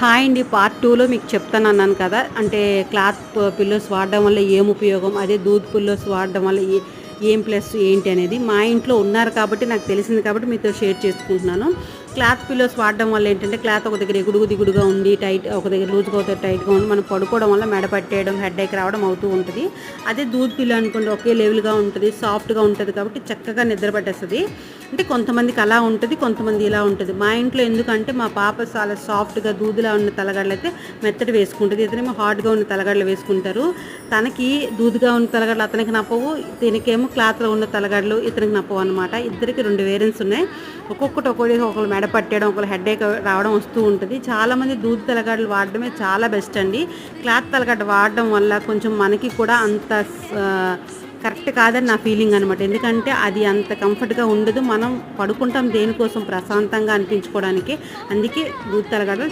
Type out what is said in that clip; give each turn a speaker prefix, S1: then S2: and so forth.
S1: Hi అండి part టూలో మీకు చెప్తాను అన్నాను కదా. అంటే క్లాత్ పిల్లోస్ వాడడం వల్ల ఏం ఉపయోగం? అదే దూద్ పిల్లోస్ వాడడం వల్ల ఏ ఏం ప్లస్ ఏంటి అనేది మా ఇంట్లో ఉన్నారు కాబట్టి నాకు తెలిసింది కాబట్టి మీతో షేర్ చేసుకుంటున్నాను. క్లాత్ పిల్లోస్ వాడడం వల్ల ఏంటంటే క్లాత్ ఒక దగ్గర ఎగుడుగు దిగుడుగా ఉండి టైట్ ఒక దగ్గర లూజ్గా అవుతుంది టైట్గా ఉండి మనం పడుకోవడం వల్ల మెడ పట్టేయడం హెడ్ ఏక్ రావడం అవుతూ ఉంటుంది. అదే దూద్ పిల్లో అనుకోండి ఒకే లెవెల్గా ఉంటుంది సాఫ్ట్గా ఉంటుంది కాబట్టి చక్కగా నిద్ర పట్టేస్తుంది. అంటే కొంతమందికి అలా ఉంటుంది కొంతమంది ఇలా ఉంటుంది. మా ఇంట్లో ఎందుకంటే మా పాప చాలా సాఫ్ట్గా దూదులా ఉన్న తలగడలు అయితే మెత్తడి వేసుకుంటుంది ఇతనేమో హార్డ్గా ఉన్న తలగడలు వేసుకుంటారు. తనకి దూదుగా ఉన్న తలగడలు అతనికి నప్పవు దీనికేమో క్లాత్లో ఉన్న తలగడలు ఇతనికి నప్పవు అనమాట ఇద్దరికి రెండు వేరెన్స్ ఉన్నాయి. ఒక్కొక్కటి ఒక్కొక్కటి ఒకళ్ళు మెడ పట్టేయడం ఒకరు హెడ్ రావడం వస్తూ ఉంటుంది. చాలామంది దూది తలగడలు వాడడమే చాలా బెస్ట్ అండి. క్లాత్ తలగడ్డ వాడడం వల్ల కొంచెం మనకి కూడా అంత కరెక్ట్ కాదని నా ఫీలింగ్ అనమాట ఎందుకంటే అది అంత కంఫర్ట్గా ఉండదు. మనం పడుకుంటాం దేనికోసం ప్రశాంతంగా అనిపించుకోవడానికి. అందుకే దూది తలగడలు